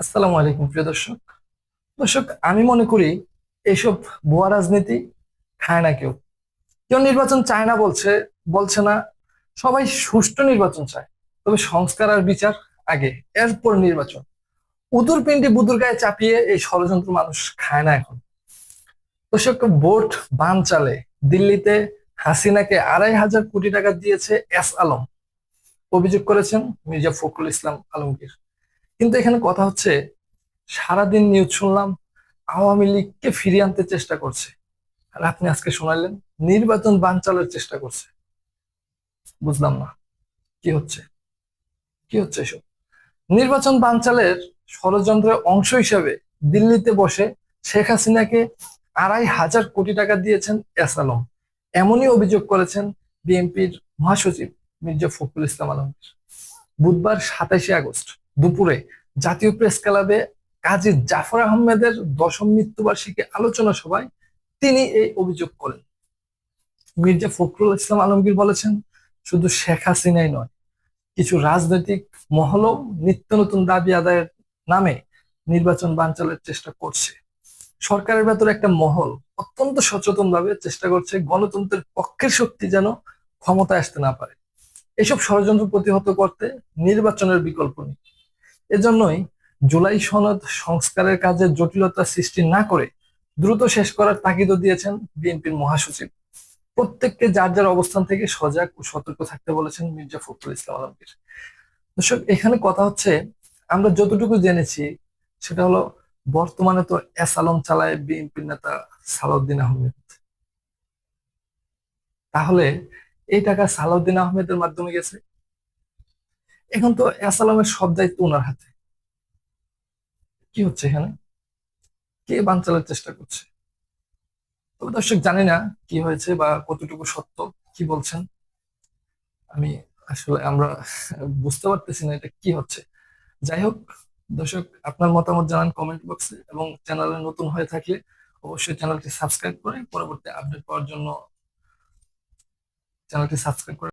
আসসালামু আলাইকুম, প্রিয় দর্শক। দর্শক, আমি মনে করি এইসব ভুয়া রাজনীতি খায় না কেউ। কেউ নির্বাচন চায় না বলছে বলছে না, সবাই সুষ্ঠু নির্বাচন চায়। তবে সংস্কার আর বিচার আগে, এরপর নির্বাচন। উদুর পিন্ডি বুদুর গায়ে চাপিয়ে এই ষড়যন্ত্র মানুষ খায় না এখন। দর্শক, ভোট বান চালে দিল্লিতে হাসিনাকে আড়াই হাজার কোটি টাকা দিয়েছে এস আলম। অভিযোগ করেছেন মির্জা ফখরুল ইসলাম আলমগীর। কিন্তু এখানে কথা হচ্ছে, সারাদিন নিউজ শুনলাম, আওয়ামী লীগকে ফিরিয়ে আনতে চেষ্টা করছে। আর আপনি আজকে শোনালেন, নির্বাচন বানচালের চেষ্টা করছে। বুঝলাম না, কি হচ্ছে? কি হচ্ছে এসব? নির্বাচন বানচালের ষড়যন্ত্রের অংশ হিসেবে দিল্লিতে বসে শেখ হাসিনাকে আড়াই হাজার কোটি টাকা দিয়েছেন এস আলম। এমনই অভিযোগ করেছেন বিএনপির মহাসচিব মির্জা ফখরুল ইসলাম আলমগীর। বুধবার সাতাশে আগস্ট দুপুরে জাতীয় প্রেস ক্লাবে কাজী জাফর আহমেদের দশম মৃত্যুবার্ষিকী আলোচনা সভায় তিনি এই অভিযোগ করেন। মির্জা ফখরুল ইসলাম আলমগীর বলেছেন, শুধু শেখ হাসিনাই নয়, কিছু রাজনৈতিক মহলও নিত্য নতুন দাবি আদায়ের নামে নির্বাচন বানচালের চেষ্টা করছে। সরকারের ভেতরে একটা মহল অত্যন্ত সচেতন ভাবে চেষ্টা করছে গণতন্ত্রের পক্ষের শক্তি যেন ক্ষমতায় আসতে না পারে। এসব ষড়যন্ত্র প্রতিহত করতে নির্বাচনের বিকল্প নেই। এজন্যই জুলাই সনদ সংস্কারের কাজে জটিলতা সৃষ্টি না করে দ্রুত শেষ করার তাগিদও দিয়েছেন বিএনপির মহাসচিব। প্রত্যেককে যার যার অবস্থান থেকে সজাগ ও সতর্ক থাকতে বলেছেন মির্জা ফখরুল ইসলাম আলমগীর। দর্শক, এখানে কথা হচ্ছে, আমরা যতটুকু জেনেছি সেটা হলো বর্তমানে তো এস আলম চালায় বিএনপির নেতা সালাউদ্দিন আহমেদ। তাহলে এই টাকা সালাউদ্দিন আহমেদের মাধ্যমে গেছে? এখন তো এস আলমের সব দায়িত্ব ওনার হাতে। কি হচ্ছে এখানে? কে বানচালের চেষ্টা করছে? তবে দর্শক জানি না কি হয়েছে বা কতটুকু সত্য, কি বলছেন। আমি আসলে আমরা বুঝতে পারতেছি না এটা কি হচ্ছে। যাই হোক, দর্শক, আপনার মতামত জানান কমেন্ট বক্সে এবং চ্যানেলে নতুন হয়ে থাকলে অবশ্যই চ্যানেলটি সাবস্ক্রাইব করে পরবর্তী আপডেট পাওয়ার জন্য চ্যানেলটি সাবস্ক্রাইব করে